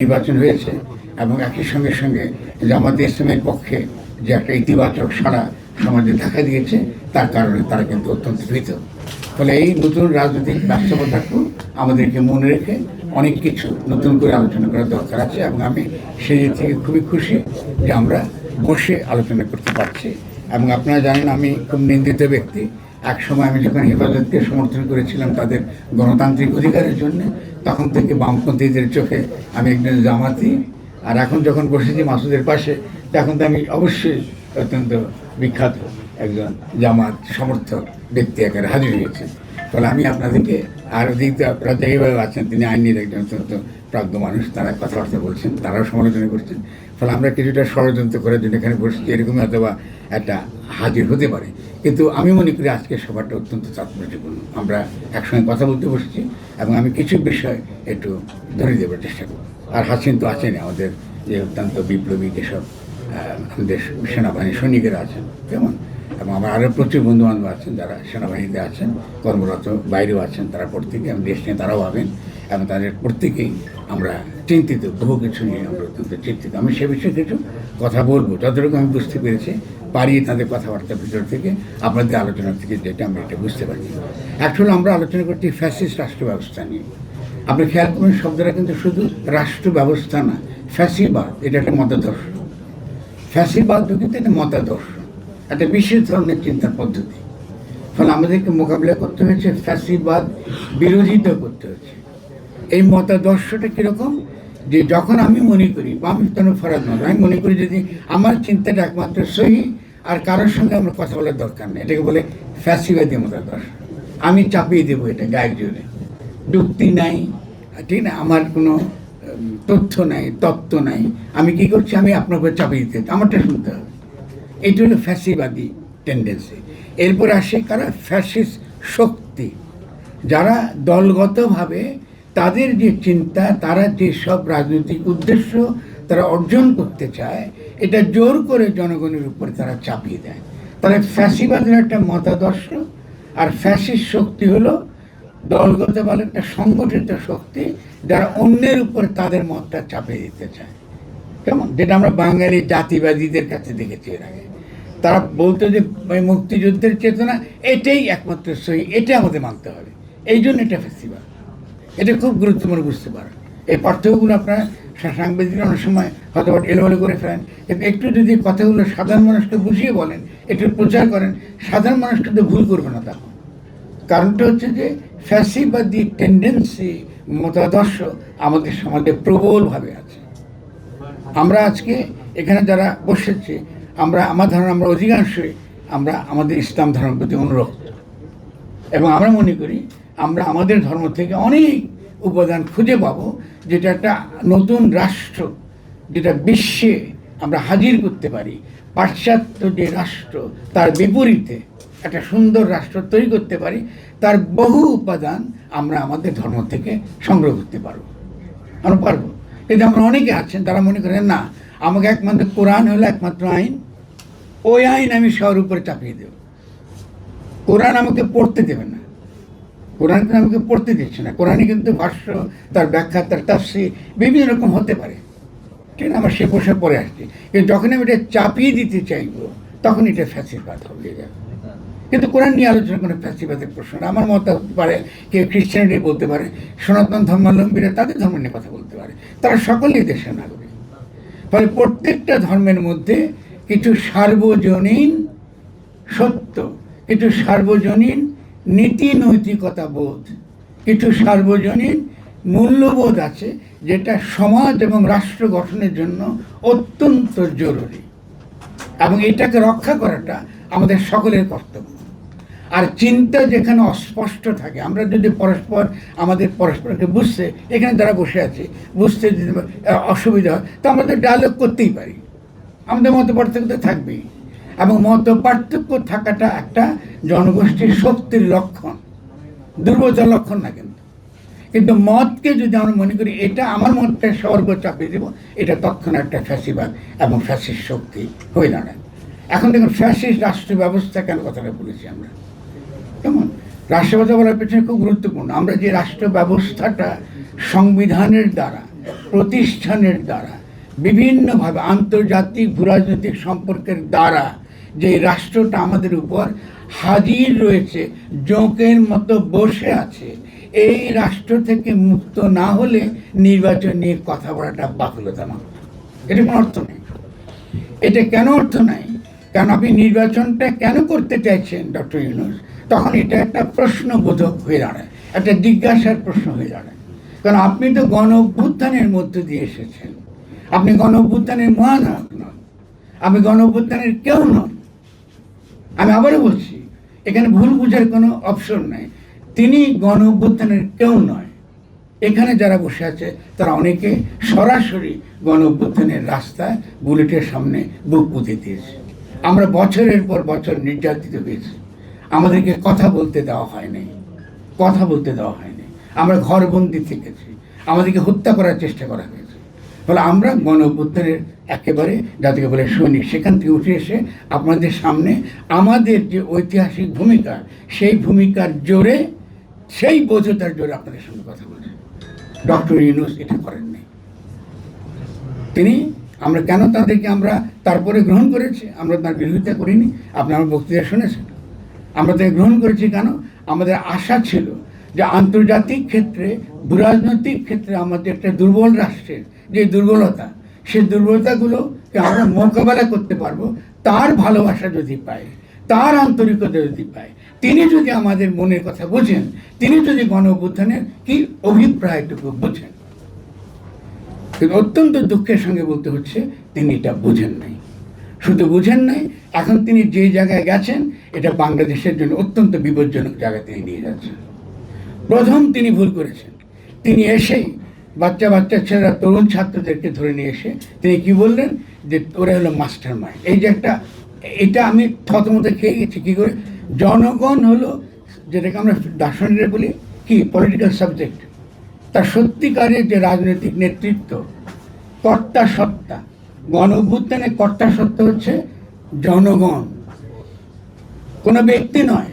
নির্বাচন হয়েছে এবং একই সঙ্গে সঙ্গে জামাতে ইসলামের পক্ষে যে একটা ইতিবাচক সারা সমাজে দেখা দিয়েছে, তার কারণে তারা কিন্তু অত্যন্ত ভীত ফলে এই নতুন রাজনৈতিক বাস্তবতাকেও আমাদেরকে মনে রেখে অনেক কিছু নতুন করে আলোচনা করার দরকার আছে এবং আমি সেই থেকে খুবই খুশি যে আমরা বসে আলোচনা করতে পারছি এবং আপনারা জানেন আমি খুব নিন্দিত ব্যক্তি। এক সময় আমি যখন হেফাজতকে সমর্থন করেছিলাম তাদের গণতান্ত্রিক অধিকারের জন্য, তখন থেকে বামপন্থীদের চোখে আমি একজন জামাতি। আর এখন যখন বসেছি মাসুদের পাশে, তখন তো আমি অবশ্যই অত্যন্ত বিখ্যাত একজন জামাত সমর্থক ব্যক্তি আকারে হাজির হয়েছে। ফলে আমি আপনাদেরকে আর ওদিকে আপনারা যেভাবে আছেন, তিনি আইনের একজন অত্যন্ত প্রাজ্ঞ মানুষ, তারা কথাবার্তা বলছেন, তারাও সমালোচনা করছেন। ফলে আমরা কিছুটা ষড়যন্ত্র করার জন্য এখানে বসছি এরকম অথবা একটা হাজির হতে পারে। কিন্তু আমি মনে করি আজকের সভাটা অত্যন্ত তাৎপর্যপূর্ণ। আমরা একসঙ্গে কথা বলতে বসছি এবং আমি কিছু বিষয় একটু ধরে দেবার চেষ্টা করব। আর হাসিন তো আছেন, আমাদের যে অত্যন্ত বিপ্লবী যেসব আমাদের সেনাবাহিনী সৈনিকেরা আছেন, কেমন? এবং আমার আরও প্রচুর বন্ধু বান্ধব আছেন যারা সেনাবাহিনীতে আছেন, কর্মরত, বাইরেও আছেন, তারা প্রত্যেকে এবং দেশ নিয়ে তারাও ভাবেন এবং তাদের প্রত্যেকেই আমরা চিন্তিত, বহু কিছু নিয়ে আমরা অত্যন্ত চিন্তিত। আমি সে বিষয়ে কিছু কথা বলব। যতটুকু আমি বুঝতে পেরেছি পারি তাদের কথাবার্তার ভিতর থেকে, আপনাদের আলোচনা থেকে যেটা আমরা এটা বুঝতে পারছি। অ্যাকচুয়ালি আমরা আলোচনা করছি ফ্যাসিস্ট রাষ্ট্র ব্যবস্থা নিয়ে। আপনি খেয়াল করুন, শব্দটা কিন্তু শুধু রাষ্ট্র ব্যবস্থা না, ফ্যাসিবাদ, এটা একটা মতাদর্শ। ফ্যাসিবাদ কিন্তু একটা মতাদর্শ, একটা বিশেষ ধরনের চিন্তার পদ্ধতি। ফলে আমাদেরকে মোকাবিলা করতে হয়েছে, ফ্যাসিবাদ বিরোধিতা করতে হয়েছে। এই মতাদর্শটা কীরকম? যে যখন আমি মনে করি, বা আমি কোনো ফরাদ নয়, আমি মনে করি যদি আমার চিন্তাটা একমাত্র সহি, আর কারোর সঙ্গে আমার কথা বলার দরকার নেই। এটাকে বলে ফ্যাসিবাদী মতাদর্শ। আমি চাপিয়ে দেবো এটা গায়ের জোরে। যুক্তি নাই, ঠিক না? আমার কোনো তথ্য নাই, তত্ত্ব নাই। আমি কি করছি? আমি আপনার উপর চাপিয়ে দিতে আমারটা শুনতে হবে। এটা হলো ফ্যাসিবাদী টেন্ডেন্সি এরপর আসে কারা? ফ্যাসিস্ট শক্তি। যারা দলগতভাবে তাদের যে চিন্তা, তারা যে সব রাজনৈতিক উদ্দেশ্য তারা অর্জন করতে চায়, এটা জোর করে জনগণের উপরে তারা চাপিয়ে দেয়। তাহলে ফ্যাসিবাদের একটা মতাদর্শ আর ফ্যাসিস্ট শক্তি হলো দলগত বলে, একটা সংগঠিত শক্তি যারা অন্যের উপর তাদের মতটা চাপিয়ে দিতে চায়। কেমন? যেটা আমরা বাঙালি জাতিবাদীদের কাছে দেখেছি এর আগে। তারা বলতো যে মুক্তিযুদ্ধের চেতনা, এটাই একমাত্র সহি এটা আমাদের মানতে হবে। এই জন্য এটা ফেস্টিভ্যাল এটা খুব গুরুত্বপূর্ণ বুঝতে পারেন। এই পার্থক্যগুলো আপনারা সাংবাদিকরা অনেক সময় হয়তো এলোমেলো করে ফেলেন। একটু যদি কথাগুলো সাধারণ মানুষকে বুঝিয়ে বলেন, একটু প্রচার করেন, সাধারণ মানুষ কিন্তু ভুল করবে না তখন। কারণটা হচ্ছে যে ফ্যাসিবাদী টেন্ডেন্সি মতাদর্শ আমাদের সমাজে প্রবলভাবে আছে। আমরা আজকে এখানে যারা বসেছি, আমরা আমার ধারণা, আমরা অধিকাংশই আমরা আমাদের ইসলাম ধর্মের প্রতি অনুরক্ত। এবং আমরা মনে করি আমরা আমাদের ধর্ম থেকে অনেক উপাদান খুঁজে পাবো, যেটা একটা নতুন রাষ্ট্র, যেটা বিশ্বে আমরা হাজির করতে পারি। পাশ্চাত্য যে রাষ্ট্র, তার বিপরীতে একটা সুন্দর রাষ্ট্র তৈরি করতে পারি, তার বহু উপাদান আমরা আমাদের ধর্ম থেকে সংগ্রহ করতে পারব। আমরা পারব। কিন্তু আমরা অনেকে আছেন, তারা মনে করেন, না, আমাকে একমাত্র কোরআন হলো একমাত্র আইন, ওই আইন আমি সবার উপরে চাপিয়ে দেব। কোরআন আমাকে পড়তে দেবে না। কোরআন কিন্তু আমাকে পড়তে দিচ্ছে না। কোরআনে কিন্তু ভাষ্য, তার ব্যাখ্যা, তার তাফসি বিভিন্ন রকম হতে পারে। ঠিক আমার সে পোশাক পরে আসছে। কিন্তু যখন আমি এটা চাপিয়ে দিতে চাইব, তখন এটা ফ্যাসিবাদ হয়ে যাবে। কিন্তু কোরআন নিয়ে আলোচনা করে ফ্যাসিবাদের প্রশ্ন আমার মত হতে পারে, কেউ খ্রিস্টানিটি বলতে পারে, সনাতন ধর্মাবলম্বীরা তাদের ধর্ম নিয়ে কথা বলতে পারে। তারা সকলেই দেশের নাগরিক। ফলে প্রত্যেকটা ধর্মের মধ্যে কিছু সার্বজনীন সত্য, কিছু সার্বজনীন নীতি নৈতিকতা বোধ কিছু সার্বজনীন মূল্যবোধ আছে, যেটা সমাজ এবং রাষ্ট্র গঠনের জন্য অত্যন্ত জরুরি। এবং এটাকে রক্ষা করাটা আমাদের সকলের কর্তব্য। আর চিন্তা যেখানে অস্পষ্ট থাকে, আমরা যদি পরস্পর, আমাদের পরস্পরকে বুঝতে, এখানে যারা বসে আছে, বুঝতে যদি অসুবিধা হয়, তো আমরা তো ডায়লগ করতেই পারি। আমাদের মত পার্থক্য তো থাকবেই। এবং মত পার্থক্য থাকাটা একটা জনগোষ্ঠীর শক্তির লক্ষণ। দুর্বলতার লক্ষণ না কিন্তু। কিন্তু মতকে যদি আমরা মনে করি, এটা আমার মতটা সর্ব চাপিয়ে দেবো, এটা তৎক্ষণ একটা ফ্যাসিবাদ এবং ফ্যাসিস্ট শক্তি হয়ে দাঁড়ায় এখন দেখুন, ফ্যাসিস্ট রাষ্ট্র ব্যবস্থা কেন কথাটা বলেছি আমরা? কেমন? রাষ্ট্র ব্যবস্থা বলার পেছনে খুব গুরুত্বপূর্ণ। আমরা যে রাষ্ট্র ব্যবস্থাটা সংবিধানের দ্বারা, প্রতিষ্ঠানের দ্বারা, বিভিন্নভাবে আন্তর্জাতিক ভূরাজনৈতিক সম্পর্কের দ্বারা যে রাষ্ট্রটা আমাদের উপর হাজির রয়েছে, জোঁকের মতো বসে আছে। এই রাষ্ট্র থেকে মুক্ত না হলে নির্বাচন নিয়ে কথা বলাটা বাতুলতা না এটা কোনো অর্থ নেই। এটা কেন অর্থ নাই? কারণ আপনি নির্বাচনটা কেন করতে চাইছেন, ডক্টর ইউনুস? তখন এটা একটা প্রশ্নবোধক হয়ে দাঁড়ায়, একটা জিজ্ঞাসার প্রশ্ন হয়ে দাঁড়ায়। কারণ আপনি তো গণ অভ্যুত্থানের মধ্য দিয়ে এসেছেন। আপনি গণ অভ্যুত্থানের মহানায়ক নন। আপনি গণ অভ্যুত্থানের কেউ নন। আমি আবারও বলছি, এখানে ভুল বুঝার কোনো অপশন নাই। তিনি গণ অভ্যুত্থানের কেউ নয়। এখানে যারা বসে আছে, তারা অনেকে সরাসরি গণ অভ্যুত্থানের রাস্তায় বুলেটের সামনে বুক পুঁতে দিয়েছে। আমরা বছরের পর বছর নির্যাতিত হয়েছি। আমাদেরকে কথা বলতে দেওয়া হয়নি কথা বলতে দেওয়া হয়নি আমরা ঘরবন্দি থেকেছি। আমাদেরকে হত্যা করার চেষ্টা করা হয়েছে। ফলে আমরা গণ অভ্যুত্থানের একেবারে, যাদেরকে বলে সৈনিক, সেখান থেকে উঠে এসে আপনাদের সামনে আমাদের যে ঐতিহাসিক ভূমিকা, সেই ভূমিকার জোরে, সেই বোঝতার জোরে আপনাদের সঙ্গে কথা বলছি। ডক্টর ইউনুস এটা করেননি তিনি, আমরা কেন তাদেরকে আমরা তারপরে গ্রহণ করেছি? আমরা তার বিরোধিতা করিনি। আপনি আমার বক্তৃতা শুনেছেন। আমরা তাকে গ্রহণ করেছি কেন? আমাদের আশা ছিল যে আন্তর্জাতিক ক্ষেত্রে, ভূরাজনৈতিক ক্ষেত্রে আমাদের একটা দুর্বল রাষ্ট্রের যে দুর্বলতা সেই দুর্বলতাগুলোকে আমরা মোকাবেলা করতে পারব, তার ভালোবাসা যদি পাই, তার আন্তরিকতা যদি পাই, তিনি যদি আমাদের মনের কথা বোঝেন, তিনি যদি গণ অভ্যুত্থানের কি অভিপ্রায়টুকু বোঝেন। অত্যন্ত দুঃখের সঙ্গে বলতে হচ্ছে, তিনি এটা বুঝেন নাই। শুধু বুঝেন নাই, এখন তিনি যে জায়গায় গেছেন, এটা বাংলাদেশের জন্য অত্যন্ত বিপজ্জনক জায়গায় তিনি নিয়ে যাচ্ছেন। প্রথম তিনি ভুল করেছেন। তিনি এসেই বাচ্চা বাচ্চা ছেলেরা, তরুণ ছাত্রদেরকে ধরে নিয়ে এসে তিনি কি বললেন? যে ওরা হলো মাস্টার মাইন্ড এই যে একটা, এটা আমি থতমত খেয়ে গেছি, কী করে? জনগণ হলো, যেটাকে আমরা দার্শনিকরা বলি, কি? পলিটিক্যাল সাবজেক্ট তার সত্যিকারের যে রাজনৈতিক নেতৃত্ব, কর্তা সত্তা। গণ কর্তা সত্তা হচ্ছে জনগণ। কোনো ব্যক্তি নয়।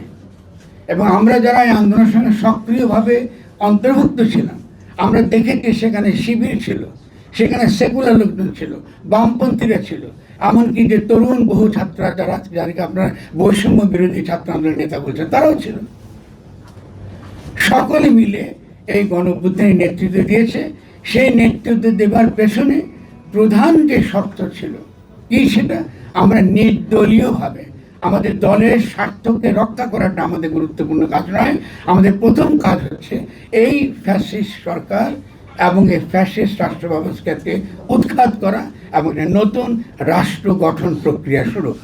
এবং আমরা যারা এই আন্দোলনের সঙ্গে সক্রিয়ভাবে অন্তর্ভুক্ত ছিলাম আমরা দেখেছি সেখানে শিবির ছিল, সেখানে সেকুলার লোকজন ছিল, বামপন্থীরা ছিল। এমনকি যে তরুণ বহু ছাত্ররা যারা যাদেরকে আপনার বৈষম্য বিরোধী ছাত্র আন্দোলনের নেতা বলছেন তারাও ছিল। সকলে মিলে এই গণবুদ্ধের নেতৃত্ব দিয়েছে। সেই নেতৃত্ব দেবার পেছনে প্রধান যে শর্ত ছিল, কি সেটা? আমরা নির্দলীয়ভাবে আমাদের দলের স্বার্থকে রক্ষা করাটা আমাদের গুরুত্বপূর্ণ কাজ নয়। আমাদের প্রথম কাজ হচ্ছে এই ফ্যাসিস্ট সরকার এবং এই ফ্যাসিস্ট রাষ্ট্র ব্যবস্থাকে উৎখাত করা এবং নতুন রাষ্ট্র গঠন প্রক্রিয়া শুরু।